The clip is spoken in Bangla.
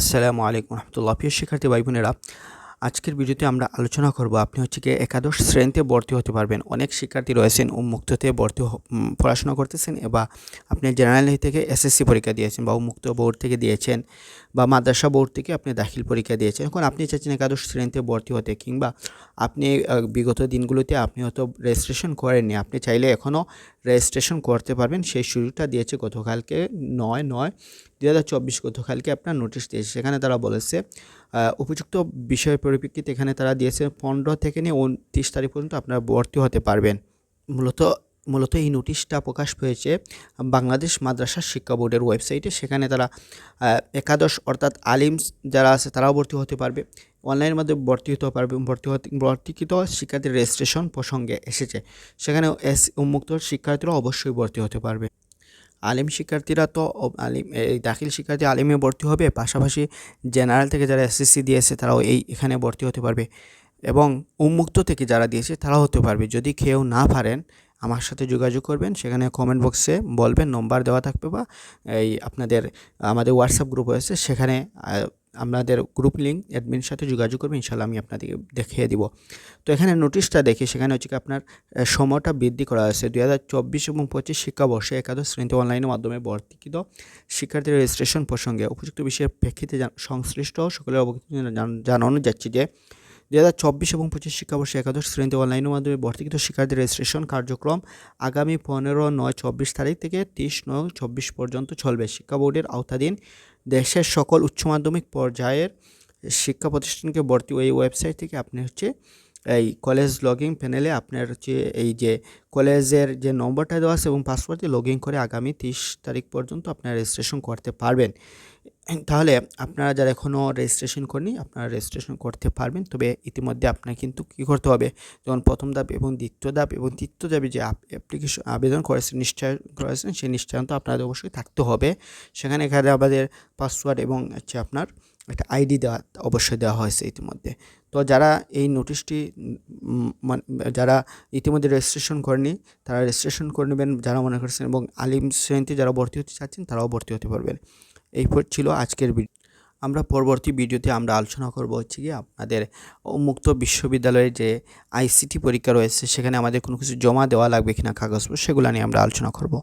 আসসালামু আলাইকুম রহমতুল্লাহ। প্রিয় শিক্ষার্থী ভাই বোনেরা, আজকের ভিডিওতে আমরা আলোচনা করব আপনি হচ্ছে কি একাদশ শ্রেণীতে ভর্তি হতে পারবেন। অনেক শিক্ষার্থী রয়েছেন, উন্মুক্ততে ভর্তি পড়াশোনা করতেছেন বা আপনি জেনারেল থেকে এসএসসি পরীক্ষা দিয়েছেন বা উন্মুক্ত বোর্ড থেকে দিয়েছেন বা মাদ্রাসা বোর্ড থেকে আপনি দাখিল পরীক্ষা দিয়েছেন। এখন আপনি চাচ্ছেন একাদশ শ্রেণীতে ভর্তি হতে কিংবা আপনি বিগত দিনগুলোতে আপনি হয়তো রেজিস্ট্রেশন করেননি। আপনি চাইলে এখনও রেজিস্ট্রেশন করতে পারবেন। সেই সুযোগটা দিয়েছে গতকালকে নয় নয় দু হাজার চব্বিশ গতকালকে আপনার নোটিশ দিয়েছে। সেখানে তারা বলেছে উপযুক্ত বিষয়ের পরিপ্রেক্ষিতে এখানে তারা দিয়েছে, পনেরো থেকে নিয়ে উনত্রিশ তারিখ পর্যন্ত আপনারা ভর্তি হতে পারবেন। মূলত মূলত এই নোটিশটা প্রকাশ পেয়েছে বাংলাদেশ মাদ্রাসা শিক্ষা বোর্ডের ওয়েবসাইটে। সেখানে তারা একাদশ অর্থাৎ আলিমস যারা আছে তারাও ভর্তি হতে পারবে। অনলাইনের মাধ্যমে ভর্তি হতে পারবে, ভর্তি ভর্তিকৃত শিক্ষার্থীর রেজিস্ট্রেশন প্রসঙ্গে এসেছে। সেখানে এস উন্মুক্ত শিক্ষার্থীরা অবশ্যই ভর্তি হতে পারবে। আলিম শিক্ষার্থীরা তো আলিম, এই দাখিল শিক্ষার্থী আলিমে ভর্তি হবে, পাশাপাশি জেনারেল থেকে যারা এসএসসি দিয়েছে তারাও এই, এখানে ভর্তি হতে পারবে। এবং উন্মুক্ত থেকে যারা দিয়েছে তারাও হতে পারবে। যদি কেউ না পারেন আমার সাথে যোগাযোগ করবেন। সেখানে কমেন্ট বক্সে বলবেন নম্বর দেওয়া থাকবে বা এই আপনাদের, আমাদের হোয়াটসঅ্যাপ গ্রুপ রয়েছে সেখানে আপনাদের গ্রুপ লিঙ্ক অ্যাডমিনের সাথে যোগাযোগ করবেন ইনশাল্লাহ আমি আপনাদেরকে দেখিয়ে দিব। তো এখানে নোটিশটা দেখি, সেখানে হচ্ছে কি আপনার সময়টা বৃদ্ধি করা হয়েছে। দুই হাজার চব্বিশ এবং পঁচিশ শিক্ষাবর্ষে একাদশ শ্রেণীতে অনলাইনের মাধ্যমে ভর্তিকৃত শিক্ষার্থীর রেজিস্ট্রেশন প্রসঙ্গে উপযুক্ত বিষয়ের প্রেক্ষিতে সংশ্লিষ্ট সকলের অবগত জানানো যাচ্ছে যে দুই হাজার চব্বিশ এবং পঁচিশ শিক্ষাবর্ষে একাদশ শ্রেণীতে অনলাইনের মাধ্যমে ভর্তিকৃত শিক্ষার্থীর রেজিস্ট্রেশন কার্যক্রম আগামী পনেরো নয় চব্বিশ তারিখ থেকে তিরিশ নয় চব্বিশ পর্যন্ত চলবে। শিক্ষা বোর্ডের আওতাধীন দেশের সকল উচ্চ মাধ্যমিক পর্যায়ের শিক্ষা প্রতিষ্ঠানকে ভর্তি এই ওয়েবসাইট থেকে আপনি হচ্ছে এই কলেজ লগইন প্যানেলে আপনার হচ্ছে এই যে কলেজের যে নম্বরটা দেওয়া আছে এবং পাসওয়ার্ড লগ ইন করে আগামী তিরিশ তারিখ পর্যন্ত আপনার রেজিস্ট্রেশন করতে পারবেন। তাহলে আপনারা যারা এখনও রেজিস্ট্রেশন করেনি আপনারা রেজিস্ট্রেশন করতে পারবেন। তবে ইতিমধ্যে আপনার কিন্তু কী করতে হবে? যেমন প্রথম ধাপ এবং দ্বিতীয় ধাপ এবং তৃতীয় ধাপে যে অ্যাপ্লিকেশন আবেদন করেছেন নিশ্চয় করেছেন সেই নিশ্চয়তা আপনাদের অবশ্যই থাকতে হবে। সেখানে এখানে আমাদের পাসওয়ার্ড এবং হচ্ছে আপনার একটা আইডি দেওয়া অবশ্যই দেওয়া হয়েছে ইতিমধ্যে। তো যারা এই নোটিশটি উম, যারা ইতিমধ্যে রেজিস্ট্রেশন করেনি তারা রেজিস্ট্রেশন করে নেবেন যারা মনে করছেন এবং আলিম শ্রেণীতে যারা ভর্তি হতে চাচ্ছেন তারাও ভর্তি হতে পারবেন। এই ছিল আজকের ভিডিও। আমরা পরবর্তী ভিডিওতে আমরা আলোচনা করব হচ্ছে কি আপনাদের মুক্ত বিশ্ববিদ্যালয়ে যে আইসিটি পরীক্ষা রয়েছে, সেখানে আমাদের কোনো কিছু জমা দেওয়া লাগবে কিনা, কাগজপত্র, সেগুলো নিয়ে আমরা আলোচনা করব।